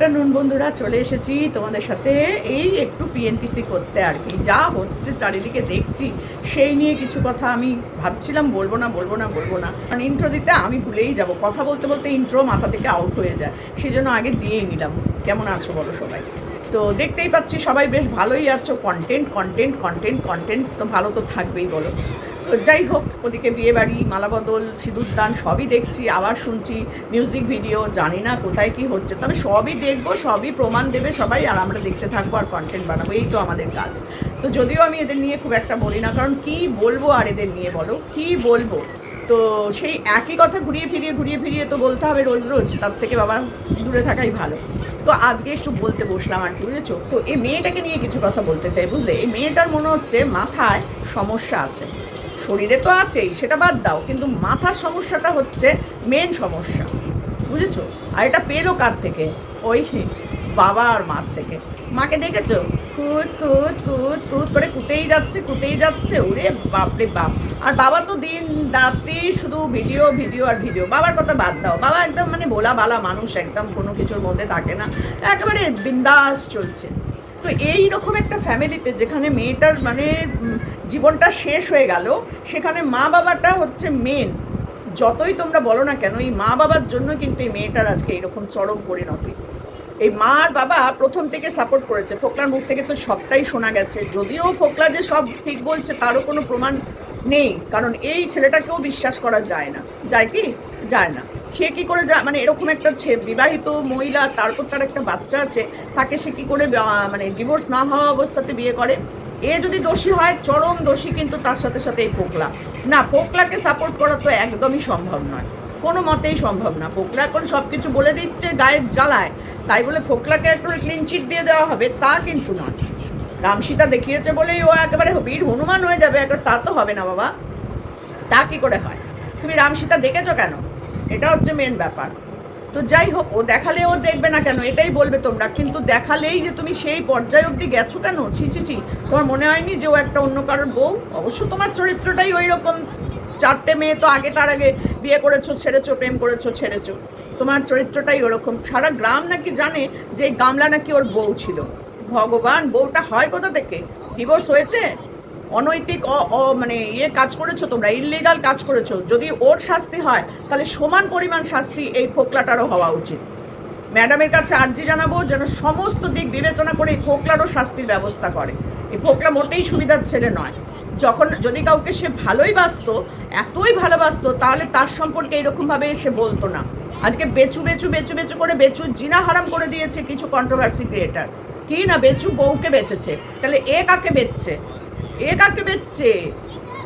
Afternoon বন্ধুরা, চলে এসেছি তোমাদের সাথে এই একটু পিএনপিসি করতে আর কি। যা হচ্ছে চারিদিকে দেখছি, সেই নিয়ে কিছু কথা আমি ভাবছিলাম, বলব না বলব না বলব না। কারণ ইন্ট্রো দিতে আমি ভুলেই যাব। কথা বলতে বলতে ইন্ট্রো মাথা থেকে আউট হয়ে যায়। সেই জন্য আগে দিয়েই নিলাম। কেমন আছো বলো সবাই? তো দেখতেই পাচ্ছি সবাই বেশ ভালোই আছো। কন্টেন্ট কন্টেন্ট কন্টেন্ট কন্টেন্ট তো ভালো তো থাকবেই বলো। যাই হোক, ওদিকে বিয়ে বাড়ি, মালাবদল সিঁদুরদান সবই দেখছি, আবার শুনছি মিউজিক ভিডিও জানি না কোথায় কি হচ্ছে। তবে সবই দেখব, সবই প্রমাণ দেবে সবাই, আর আমরা দেখতে থাকব আর কন্টেন্ট বানাবো, এই তো আমাদের কাজ। তো যদিও আমি এদের নিয়ে খুব একটা বলি না, কারণ কি বলব আর এদের নিয়ে বলো? কি বলব? তো সেই একই কথা ঘুরিয়ে ফিরিয়ে ঘুরিয়ে ফিরিয়ে তো বলতে হবে রোজ রোজ, তার থেকে বাবা দূরে থাকাই ভালো। তো আজকে একটু বলতে বসলাম আর কি, বুঝেছ? তো এই মেয়েটাকে নিয়ে কিছু কথা বলতে চাই, বুঝলে? এই মেয়েটার মনে হচ্ছে মাথায় সমস্যা আছে। শরীরে তো আছেই, সেটা বাদ দাও, কিন্তু মাথার সমস্যাটা হচ্ছে মেন সমস্যা, বুঝেছ? আর এটা পেল কার থেকে? ওই বাবা আর মার থেকে। মাকে দেখেছ? কুত কুত কুত কুত করে কুতেই যাচ্ছে কুতেই যাচ্ছে, ওরে বাপরে বাপ। আর বাবা তো দিন রাত্রি শুধু ভিডিও ভিডিও আর ভিডিও বাবার কথা বাদ দাও। বাবা একদম মানে ভোলা বালা মানুষ, একদম কোনো কিছুর মধ্যে থাকে না। একেবারে বিন্দাস চলছে। এই রকম একটা ফ্যামিলিতে যেখানে মেয়েটার মানে জীবনটা শেষ হয়ে গেল, সেখানে মা বাবাটা হচ্ছে মেন যতই তোমরা বলো না কেন, এই মা বাবার জন্য কিন্তু এই মেয়েটার আজকে এইরকম চরম পরিণতি। এই মা আর বাবা প্রথম থেকে সাপোর্ট করেছে। ফোকলার মুখ থেকে তো সবটাই শোনা গেছে। যদিও ফোকলা যে সব ঠিক বলছে, তারও কোনো প্রমাণ নেই। কারণ এই ছেলেটাকেও বিশ্বাস করা যায় না। যায় কি? যায় না। সে কি করে যা মানে এরকম একটা বিবাহিত মহিলা, তারপর তার একটা বাচ্চা আছে, তাকে সে কি করে মানে ডিভোর্স না হওয়া অবস্থাতে বিয়ে করে? এ যদি দোষী হয়, চরম দোষী কিন্তু তার সাথে সাথে এই পোকলা। না, পোকলাকে সাপোর্ট করা তো একদমই সম্ভব নয়। কোনো মতেই সম্ভব না। পোকলা এখন সব কিছু বলে দিচ্ছে, গায়ের জ্বালায়। তাই বলে ফোকলাকে একটু ক্লিন চিট দিয়ে দেওয়া হবে, তা কিন্তু নয়। রামসীতা দেখিয়েছে বলেই ও একেবারে বীর হনুমান হয়ে যাবে একবার তা তো হবে না বাবা। তা কি করে হয়? তুমি রামসীতা দেখেছ কেন? এটা হচ্ছে মেন ব্যাপার। তো যাই হোক, ও দেখালে ও দেখবে না কেন, এটাই বলবে তোমরা। কিন্তু দেখালেই যে তুমি সেই পর্যায়ে অবধি গেছো কেন? ছি ছি ছি। তোমার মনে হয়নি যে ও একটা অন্য কারোর বউ? অবশ্য তোমার চরিত্রটাই ওই রকম চারটে মেয়ে তো আগে তার আগে বিয়ে করেছ, ছেড়েছো, প্রেম করেছ, ছেড়েছো। তোমার চরিত্রটাই ওরকম। সারা গ্রাম নাকি জানে যে গামলা নাকি ওর বউ ছিল। ভগবান, বউটা হয় কোথা থেকে? ডিভোর্স হয়েছে? অনৈতিক মানে ইয়ে কাজ করেছ তোমরা ইলিগাল কাজ করেছ। যদি ওর শাস্তি হয়, তাহলে সমান পরিমাণ শাস্তি এই ফোকলাটারও হওয়া উচিত। ম্যাডামের কাছে আর্জি জানাব যেন সমস্ত দিক বিবেচনা করে এই ফোকলারও শাস্তির ব্যবস্থা করে। এই ফোকলা মোটেই সুবিধার ছেলে নয়। যখন, যদি কাউকে সে ভালোই বাসতো এতই ভালোবাসতো, তাহলে তার সম্পর্কে এরকমভাবে সে বলতো না। আজকে বেচু বেচু বেচু বেচু করে বেচু জিনা হারাম করে দিয়েছে কিছু কন্ট্রোভার্সি ক্রিয়েটার কি না, বেচু বউকে বেচেছে। তাহলে এ কাকে বেচছে? এ কাকে বেচছে?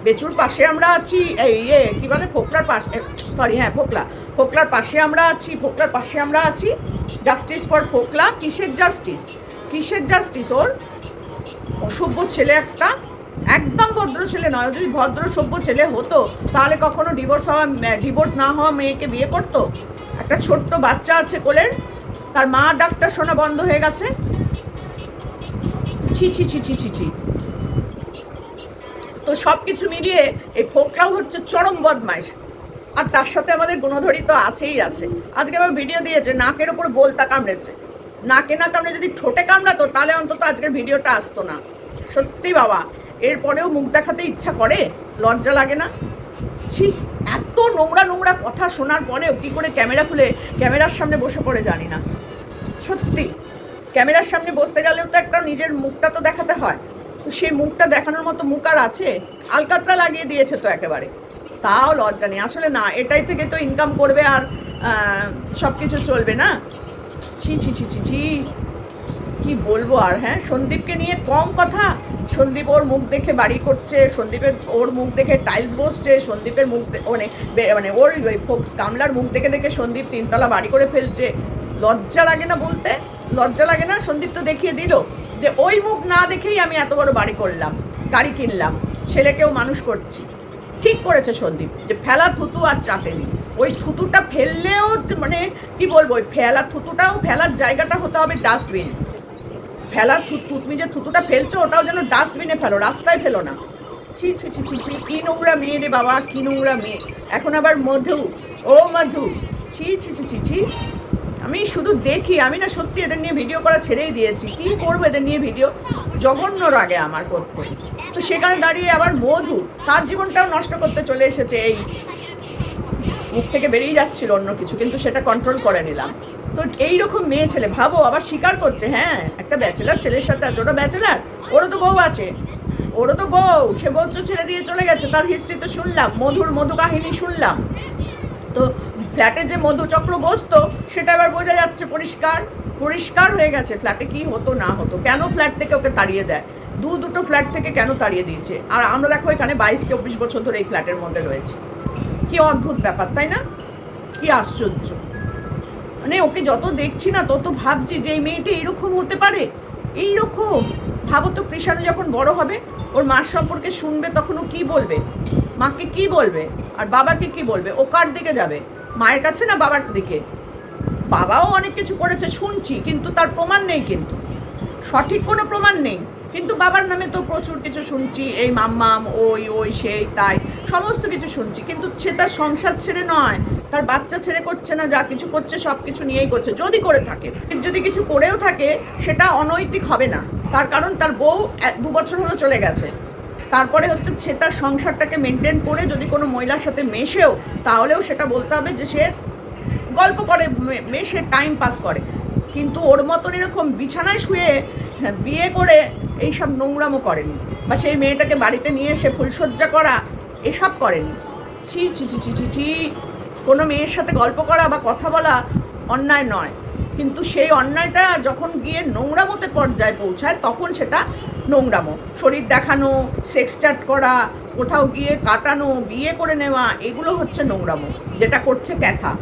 বেচুর পাশে আমরা আছি ইয়ে কি বলে, ফোকলার পাশে সরি হ্যাঁ ফোকলা। ফোকলার পাশে আমরা আছি, ফোকলার পাশে আমরা আছি। জাস্টিস ফর ফোকলা, কিসের জাস্টিস কিসের জাস্টিস ওর? অসভ্য ছেলে একটা। একদম ভদ্র ছেলে নয়, যদি ভদ্র, সভ্য ছেলে হতো, তাহলে কখনো ডিভোর্স হওয়া ডিভোর্স না হওয়া মেয়েকে বিয়ে করতো? একটা ছোট্ট বাচ্চা আছে কোলের, তার মা ডাক্তার শোনা বন্ধ হয়ে গেছে। ছি ছি ছি ছি ছি ছি। সব কিছু মিলিয়ে এই ফোকরাও হচ্ছে চরম বদমাইশ। আর তার সাথে আমাদের গুণধরী তো আছেই আছে। আজকে আবার ভিডিও দিয়েছে, নাকের ওপর বলতা কামড়েছে। নাকে না কামড়ে যদি ঠোঁটে কামড়াতো, তাহলে অন্তত আজকের ভিডিওটা আসতো না। সত্যি বাবা, এরপরেও মুখ দেখাতে ইচ্ছা করে? লজ্জা লাগে না? ছি, এত নোংরা নোংরা কথা শোনার পরেও কী করে ক্যামেরা খুলে ক্যামেরার সামনে বসে পড়ে জানি না। সত্যি, ক্যামেরার সামনে বসতে গেলেও তো একটা নিজের মুখটা তো দেখাতে হয়। তো সেই মুখটা দেখানোর মতো মুখ আর আছে? আলকাতরা লাগিয়ে দিয়েছে তো একেবারে। তাও লজ্জা নেই। আসলে না, এটাই থেকে তো ইনকাম করবে আর সব কিছু চলবে না? ছি ছি ছি ছি ছি। কি বলব আর হ্যাঁ? সন্দীপকে নিয়ে কম কথা। সন্দীপ ওর মুখ দেখে বাড়ি করছে, সন্দীপের ওর মুখ দেখে টাইলস বসছে, সন্দীপের মুখ মানে মানে ওর কামলার মুখ দেখে দেখে সন্দীপ তিনতলা বাড়ি করে ফেলছে। লজ্জা লাগে না বলতে? লজ্জা লাগে না? সন্দীপ তো দেখিয়ে দিল। যে ওই মুখ না দেখেই আমি এত বড় বাড়ি করলাম, গাড়ি কিনলাম, ছেলেকেও মানুষ করছি। ঠিক করেছে সন্দীপ যে ফেলা থুতু আর চাটেনি ওই থুতুটা ফেললেও মানে কি বলব, ওই ফেলা থুতুটাও, ফেলার জায়গাটা হতে হবে ডাস্টবিন। ফেলার তুমি যে থুতুটা ফেলছো, ওটাও যেন ডাস্টবিনে ফেলো, রাস্তায় ফেলো না। ছি ছি ছি ছি ছি, কি নোংরা মেয়ে রে বাবা, কি নোংরা মেয়ে। এখন আবার মধু, ও মধু। ছি ছি ছি ছি ছি। আমি শুধু দেখি, আমি না সত্যি এদের নিয়ে ভিডিও করা ছেড়েই দিয়েছি। কি করব এদের নিয়ে ভিডিও জঘন্য লাগে আমার করতে। তো সেখানে দাঁড়িয়ে আবার মধু, তার জীবনটাও নষ্ট করতে চলে এসেছে এই মুখ থেকে বেরিয়ে যাচ্ছিল অন্য কিছু, কিন্তু সেটা কন্ট্রোল করে নিলাম। তো এইরকম মেয়ে ছেলে, ভাবো, আবার স্বীকার করছে হ্যাঁ? একটা ব্যাচেলার ছেলের সাথে আছে, ওটা ব্যাচেলার ওরও তো বউ আছে, ওরও তো বউ, সে বউ ছেড়ে দিয়ে চলে গেছে, তার হিস্ট্রি তো শুনলাম, মধুর মধু কাহিনী শুনলাম। তো ফ্ল্যাটে যে মধুচক্র বসতো, সেটা এবার বোঝা যাচ্ছে পরিষ্কার। পরিষ্কার হয়ে গেছে ফ্ল্যাটে কি হতো, না হতো। কেন ফ্ল্যাট থেকে ওকে তাড়িয়ে দেয়? দু দুটো ফ্ল্যাট থেকে কেন তাড়িয়ে দিয়েছে? আর আমরা দেখো এখানে বাইশ চব্বিশ বছর ধরে এই ফ্ল্যাটের মধ্যে রয়েছে। কি অদ্ভুত ব্যাপার, তাই না? কি আশ্চর্য। মানে ওকে যত দেখছি না, তত ভাবছি যে এই মেয়েটা এরকম হতে পারে? এইরকম? ভাবো তো কৃষাণু যখন বড় হবে, ওর মার সম্পর্কে শুনবে তখন ও কি বলবে? মাকে কি বলবে? আর বাবাকে কি বলবে? ও কার দিকে যাবে? মায়ের কাছে না বাবার দিকে? বাবাও অনেক কিছু করেছে, শুনছি, কিন্তু তার প্রমাণ নেই কিন্তু। সঠিক কোনো প্রমাণ নেই। কিন্তু বাবার নামে তো প্রচুর কিছু শুনছি, এই মাম্মাম, ওই ওই, সেই, তাই, সমস্ত কিছু শুনছি। কিন্তু সে তার সংসার ছেড়ে নয়, তার বাচ্চা ছেড়ে করছে না, যা কিছু করছে, সব কিছু নিয়েই করছে, যদি করে থাকে। যদি কিছু করেও থাকে, সেটা অনৈতিক হবে না। তার কারণ তার বউ দু বছর হলো চলে গেছে। তারপরে হচ্ছে সে তার সংসারটাকে মেনটেন করে যদি কোনো মহিলার সাথে মেশেও তাহলেও সেটা বলতে হবে যে সে গল্প করে মেশে টাইম পাস করে। কিন্তু ওর মতন এরকম বিছানায় শুয়ে হ্যাঁ, বিয়ে করে এইসব নোংরামো করেনি বা সেই মেয়েটাকে বাড়িতে নিয়ে এসে ফুলসজ্জা করা এসব করেনি। ছি ছি ছি ছি ছি ছি কোনো মেয়ের সাথে গল্প করা বা কথা বলা অন্যায় নয়। কিন্তু সেই অন্যায়টা যখন গিয়ে নোংরামোতে পর্যায়ে পৌঁছায়, তখন সেটা নোংরামো। শরীর দেখানো সেক্স চ্যাট করা, কোথাও গিয়ে কাটানো, বিয়ে করে নেওয়া, এগুলো হচ্ছে নোংরামো, যেটা করছে ক্যাথা।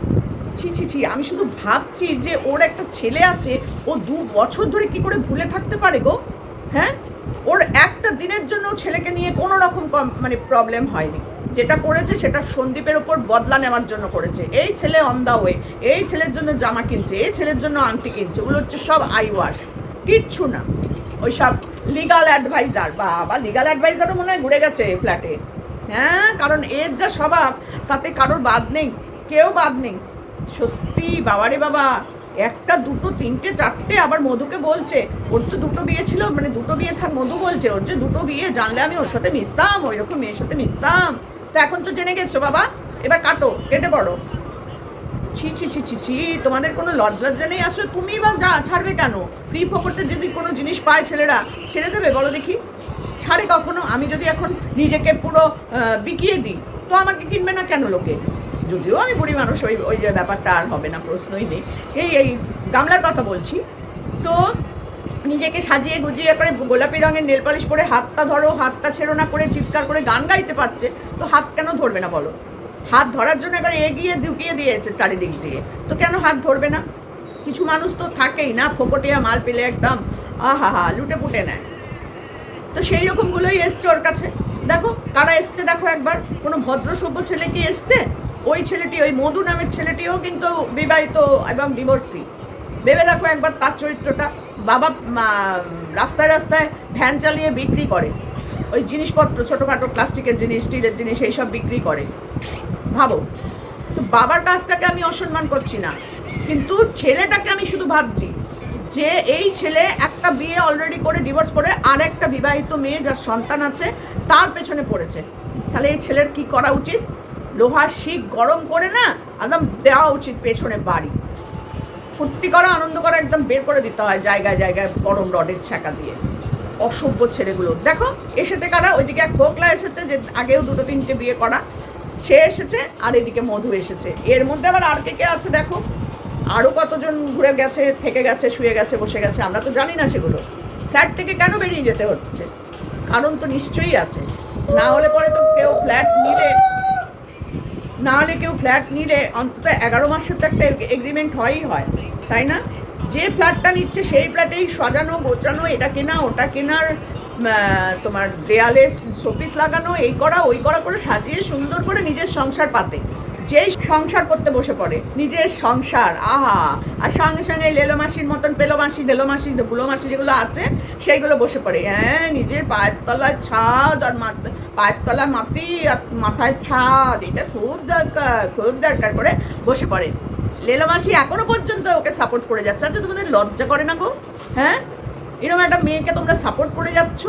ছি ছি ছি, আমি শুধু ভাবছি যে ওর একটা ছেলে আছে, ও দু বছর ধরে কি করে ভুলে থাকতে পারে গো? হ্যাঁ? ওর একটা দিনের জন্য ছেলেকে নিয়ে কোনো রকম কম- মানে প্রবলেম হয়নি। যেটা করেছে সেটা সন্দীপের ওপর বদলা নেওয়ার জন্য করেছে। এই ছেলে অন দা ওয়ে এই ছেলের জন্য জামা কিনছে, এই ছেলের জন্য আংটি কিনছে, ওগুলো হচ্ছে সব আই ওয়াশ কিচ্ছু না। ওই সব লিগাল অ্যাডভাইজার বাবা লিগাল অ্যাডভাইজারও মনে হয় ঘুরে গেছে ফ্ল্যাটে হ্যাঁ কারণ এর যা স্বভাব, তাতে কারোর বাদ নেই, কেউ বাদ নেই। সত্যি বাবারে বাবা, একটা, দুটো, তিনটে, চারটে আবার মধুকে বলছে, ওর তো দুটো বিয়ে ছিল মানে দুটো বিয়ে থাক, মধু বলছে, ওর যে দুটো বিয়ে, জানলে আমি ওর সাথে মিশতাম, ওই রকম মেয়ের সাথে মিশতাম। তো এখন তো জেনে গেছো বাবা, এবার কাটো, কেটে পড়ো। ছি ছি ছি ছি ছি, তোমাদের কোনো লজ্জা নেই? আসলে তুমি বা ছাড়বে কেন? ফ্রি ফোকটে যদি কোনো জিনিস পায় ছেলেরা, ছেড়ে দেবে বলো দেখি? ছাড়ে কখনো? আমি যদি এখন নিজেকে পুরো বিকিয়ে দিই, তো আমাকে কিনবে না কেন লোকে? যদিও আমি বুড়ি মানুষ, ওই ওই যে ব্যাপারটা আর হবে না, প্রশ্নই নেই। এই এই গামলার কথা বলছি। তো নিজেকে সাজিয়ে গুজিয়ে করে গোলাপি রঙের নেল পালিশ পরে হাতটা ধরো, হাতটা ছেড়ো না করে চিৎকার করে গান গাইতে পারছে, তো হাত কেন ধরবে না বলো? হাত ধরার জন্য এবার এগিয়ে ঢুকিয়ে দিয়েছে চারিদিক দিয়ে। তো কেন হাত ধরবে না? কিছু মানুষ তো থাকেই না, ফোকটিয়া মাল পেলে একদম, আহা হা, লুটে পুটে নেয়। তো সেই রকমগুলোই এসছে ওর কাছে। দেখো, কারা এসছে দেখো একবার। কোনো ভদ্র সভ্য ছেলে কি এসছে? ওই ছেলেটি, ওই মধু নামের ছেলেটিও কিন্তু বিবাহিত এবং ডিভোর্সি ভেবে দেখো একবার তার চরিত্রটা। বাবা রাস্তায় রাস্তায় ভ্যান চালিয়ে বিক্রি করে। ওই জিনিসপত্র, ছোটোখাটো প্লাস্টিকের জিনিস, স্টিলের জিনিস, এইসব বিক্রি করে। ভাবো, তো বাবার কাজটাকে আমি অসম্মান করছি না, কিন্তু ছেলেটাকে আমি শুধু ভাবছি যে এই ছেলে একটা বিয়ে অলরেডি করে ডিভোর্স করে, আর একটা বিবাহিত মেয়ে যার সন্তান আছে, তার পেছনে পড়েছে। তাহলে এই ছেলের কি করা উচিত? লোহার শিখ গরম করে না একদম দেওয়া উচিত পেছনে বাড়ি। ফুর্তি করা, আনন্দ করা একদম বের করে দিতে হয় জায়গায় জায়গায় গরম রডের ছ্যাঁকা দিয়ে। অসভ্য ছেলেগুলো। দেখো, এসেছে কারা? ওইদিকে এক ফোকলা এসেছে যে আগেও দুটো তিনটে বিয়ে করা। সে এসেছে আর এদিকে মধু এসেছে। এর মধ্যে আবার আর কে কে আছে দেখো? আরও কতজন ঘুরে গেছে, থেকে গেছে, শুয়ে গেছে, বসে গেছে, আমরা তো জানি না সেগুলো। ফ্ল্যাট থেকে কেন বেরিয়ে যেতে হচ্ছে? কারণ তো নিশ্চয়ই আছে। না হলে পরে তো কেউ ফ্ল্যাট নিলে, না হলে কেউ ফ্ল্যাট নিলে অন্তত এগারো মাসের তো একটা এগ্রিমেন্ট হয়ই হয়। তাই না? যে ফ্ল্যাটটা নিচ্ছে সেই ফ্ল্যাটেই সাজানো, গোছানো, এটা কেনা, ওটা কেনার তোমার দেয়ালে শোপিস লাগানো, এই করা, ওই করা করে সাজিয়ে সুন্দর করে নিজের সংসার পাতে। যেই সংসার করতে বসে পড়ে, নিজের সংসার, আহা! আর সঙ্গে সঙ্গে লেলো মাসির মতন পেল মাসি ঢেলো মাসি গুলো মাসি যেগুলো আছে, সেইগুলো বসে পড়ে। হ্যাঁ নিজের পায়ের তলার ছাদ আর পায়ের তলা মাটি আর মাথায় ছাদ, এটা খুব দরকার খুব দরকার করে বসে পড়ে। লেলা মাসি এখনও পর্যন্ত ওকে সাপোর্ট করে যাচ্ছে। আচ্ছা তোমাদের লজ্জা করে না গো? হ্যাঁ? এরকম একটা মেয়েকে তোমরা সাপোর্ট করে যাচ্ছ?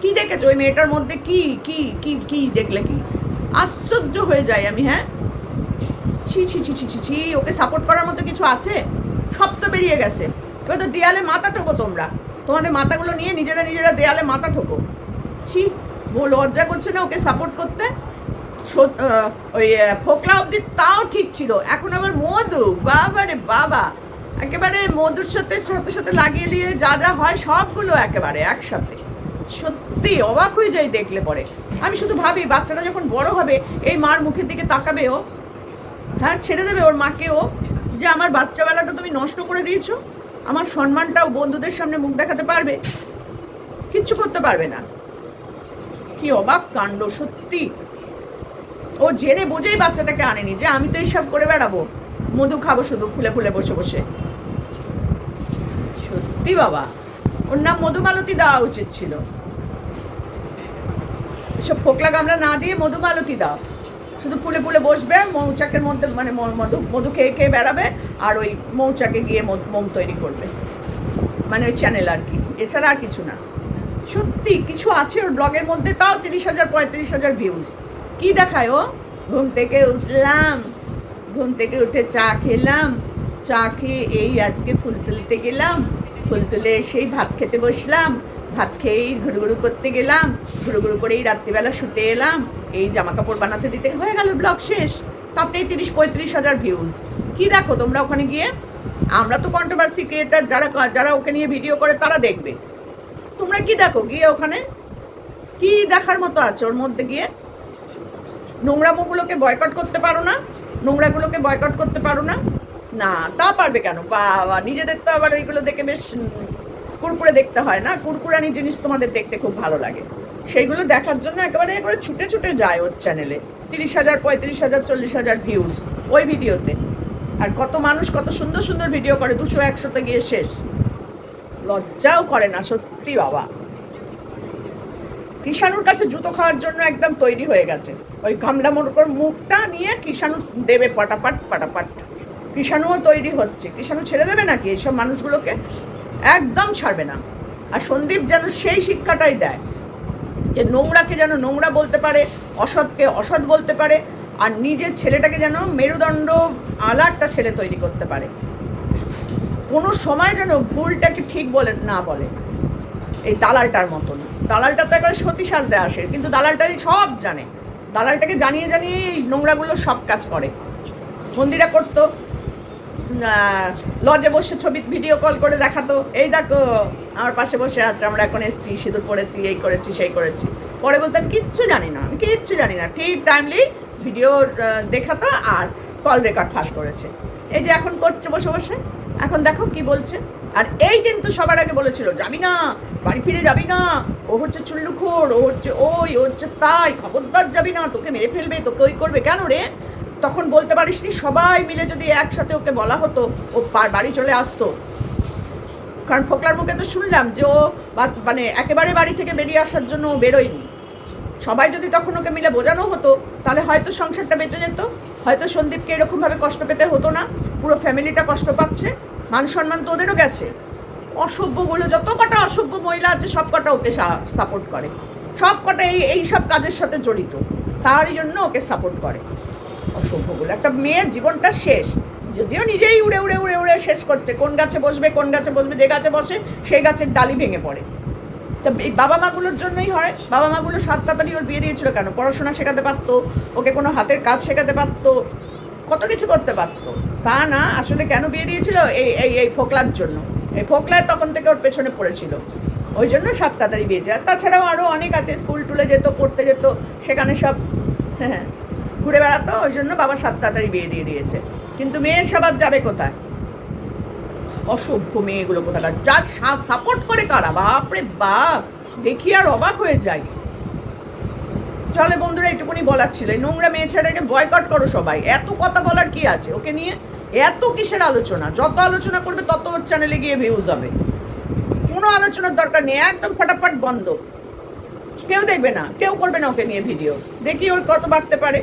কি দেখেছ? ওই মেয়েটার মধ্যে কি কি কি কি দেখলে কি? আশ্চর্য হয়ে যায় আমি হ্যাঁ? ছি ছি ছি ছি ছি ছি, ওকে সাপোর্ট করার মতো কিছু আছে? সব তো বেরিয়ে গেছে। এবার তো দেয়ালে মাথা ঠোকো তোমরা। তোমাদের মাথাগুলো নিয়ে নিজেরা নিজেরা দেয়ালে মাথা ঠোকো। ছি লজ্জা করছে না ওকে সাপোর্ট করতে? ওই ফোকলা অব্দি তাও ঠিক ছিল। এখন আবার মধু, বাবা রে বাবা। একেবারে মধুর সাথে সাথে সাথে লাগিয়ে দিয়ে যা যা হয় সবগুলো একেবারে একসাথে। সত্যি অবাক হয়ে যাই দেখলে পরে। আমি শুধু ভাবি, বাচ্চাটা যখন বড় হবে, এই মার মুখের দিকে তাকাবে ও। হ্যাঁ ছেড়ে দেবে ওর মাকে ও। যে আমার বাচ্চাবেলাটা তুমি নষ্ট করে দিয়েছ, আমার সম্মানটাও বন্ধুদের সামনে মুখ দেখাতে পারবে। কিচ্ছু করতে পারবে না। কি অবাক কাণ্ড, সত্যি। ও জেনে বুঝেই বাচ্চাটাকে আনেনি যে আমি তো এইসব করে বেড়াবো। মধু খাব শুধু, ফুলে ফুলে বসে বসে। সত্যি বাবা, ওর নাম মধুমালতী দেওয়া উচিত ছিল। এসব ফোকলা গামলা না দিয়ে মধুমালতী দাও। শুধু ফুলে ফুলে বসবে, মৌচাকের মধ্যে মানে মধু মধু খেয়ে খেয়ে বেড়াবে, আর ওই মৌচাকে গিয়ে মোম তৈরি করবে। মানে ওই চ্যানেল আর কি। এছাড়া আর কিছু না। সত্যি, কিছু আছে ওর ব্লগের মধ্যে, তাও তিরিশ হাজার, পঁয়ত্রিশ হাজার ভিউজ কি দেখায়? ও ঘুম থেকে উঠলাম। ঘুম থেকে উঠে চা খেলাম। চা খেয়ে এই আজকে ফুল তুলতে গেলাম। ফুল তুলে এসেই ভাত খেতে বসলাম। ভাত খেয়েই ঘুরু ঘুরু করতে গেলাম। ঘুরু ঘুরু করেই রাত্রিবেলা শুতে এলাম। এই জামা কাপড় বানাতে দিতে হয়ে গেল ব্লগ শেষ। তাতেই তিরিশ পঁয়ত্রিশ হাজার ভিউজ কি দেখো তোমরা ওখানে গিয়ে? আমরা তো কন্ট্রোভার্সি ক্রিয়েটার যারা যারা ওকে নিয়ে ভিডিও করে তারা দেখবে। তোমরা কি দেখো গিয়ে ওখানে? কি দেখার মতো আছে ওর মধ্যে গিয়ে? নোংরামোগুলোকে বয়কট করতে পারো না, নোংরাগুলোকে বয়কট করতে পারো না। না, তা পারবে কেন? বাবা, নিজেদের তো আবার ওইগুলো দেখে বেশ কুরকুরে দেখতে হয় না? কুরকুরানি জিনিস তোমাদের দেখতে খুব ভালো লাগে। সেইগুলো দেখার জন্য একেবারে একবারে ছুটে ছুটে যায় ওর চ্যানেলে তিরিশ হাজার, পঁয়ত্রিশ হাজার, চল্লিশ হাজার ভিউজ ওই ভিডিওতে। আর কত মানুষ কত সুন্দর সুন্দর ভিডিও করে, দুশো, একশোতে গিয়ে শেষ। লজ্জাও করে না, সত্যি বাবা। কিষাণুর কাছে জুতো খাওয়ার জন্য একদম তৈরি হয়ে গেছে। ওই গামলা মোটকর মুখটা নিয়ে কিষাণু দেবে পাটাপাট পাটাপাট। কিষাণুও তৈরি হচ্ছে। কিষাণু ছেড়ে দেবে নাকি? এইসব মানুষগুলোকে একদম ছাড়বে না। আর সন্দীপ যেন সেই শিক্ষাটাই দেয়, যে নোংরাকে যেন নোংরা বলতে পারে, অসৎকে অসৎ বলতে পারে, আর নিজের ছেলেটাকে যেন মেরুদণ্ড আলা একটা ছেলে তৈরি করতে পারে। কোনো সময় যেন ভুলটাকে ঠিক বলে, না বলে। এই দালালটার মতন। দালালটা তো একবারে সতী সাজতে আসে, কিন্তু দালালটাই সব জানে। দালালটাকে জানিয়ে জানিয়ে এই নোংরাগুলো সব কাজ করে। মন্দিরা করতো। লজে বসে ছবি, ভিডিও কল করে দেখাতো। এই দেখো, আমার পাশে বসে আছে, আমরা এখন এসেছি, সিঁদুর পড়েছি এই করেছি, সেই করেছি। পরে বলতাম, কিচ্ছু জানি না, আমি কিচ্ছু জানি না। ঠিক টাইমলি ভিডিও দেখাতো আর কল রেকর্ড ফাঁস করেছে। এই যে এখন করছে বসে বসে। এখন দেখো কি বলছে। আর এই কিন্তু সবার আগে বলেছিল, যাবি না, বাড়ি ফিরে যাবি না, ও হচ্ছে চুল্লুখোর, ও হচ্ছে ওই, ও হচ্ছে তাই, খবরদার যাবি না, তোকে মেরে ফেলবে, তোকে ওই করবে, কেন রে? তখন বলতে পারিসনি, সবাই মিলে যদি একসাথে ওকে বলা হতো, ও বাড়ি চলে আসতো। কারণ ফোকলার মুখে তো শুনলাম যে ও মানে একেবারে বাড়ি থেকে বেরিয়ে আসার জন্য ও বেরোয়নি। সবাই যদি তখন ওকে মিলে বোঝানো হতো, তাহলে হয়তো সংসারটা বেঁচে যেত, হয়তো সন্দীপকে এরকমভাবে কষ্ট পেতে হতো না, পুরো ফ্যামিলিটা কষ্ট পাচ্ছে। মান সম্মান তো ওদেরও গেছে। অসভ্যগুলো যত কটা অসভ্য মহিলা আছে, সব কটা ওকে সাপোর্ট করে। সব কটা এই এই সব কাজের সাথে জড়িত। তারই জন্য ওকে সাপোর্ট করে। অসভ্যগুলো একটা মেয়ের জীবনটা শেষ। যদিও নিজেই উড়ে উড়ে উড়ে উড়ে শেষ করছে। কোন গাছে বসবে, কোন গাছে বসবে, যে গাছে বসে, সেই গাছের ডালি ভেঙে পড়ে। তা এই বাবা মাগুলোর জন্যই হয়। বাবা মাগুলো সাত তাড়াতাড়ি ওর বিয়ে দিয়েছিল কেন? পড়াশোনা শেখাতে পারতো। ওকে কোনো হাতের কাজ শেখাতে পারতো। কত কিছু করতে পারতো। তা না, আসলে কেন বিয়ে দিয়েছিল? এই এই এই ফোকলার জন্য। এই ফোকলার তখন থেকে ওর পেছনে পড়েছিল। ওই জন্য সাত তাড়াতাড়ি বিয়ে আর তাছাড়াও আরও অনেক আছে, স্কুল টুলে যেত, পড়তে যেত, সেখানে সব হ্যাঁ ঘুরে বেড়াতো, ওই জন্য বাবা সাত তাড়াতাড়ি বিয়ে দিয়ে দিয়েছে। কিন্তু মেয়ের স্বভাব যাবে কোথায়? অসভ্য মেয়েগুলো কোথাকার। যার সাপোর্ট করে কারা? বাপরে বাপ! দেখি আর অবাক হয়ে যাই। চলে বন্ধুরা এটুকুনি বলার ছিল। এই নোংরা মেয়ে ছেলেকে বয়কট করো সবাই। এত কথা বলার কি আছে? ওকে নিয়ে এত কিসের আলোচনা? যত আলোচনা করবে, তত ওর চ্যানেলে গিয়ে ভিউজ হবে। কোনো আলোচনার দরকার নেই, একদম ফটাফট বন্ধ। কেউ দেখবে না, কেউ করবে না ওকে নিয়ে ভিডিও দেখি ওর কত বাড়তে পারে।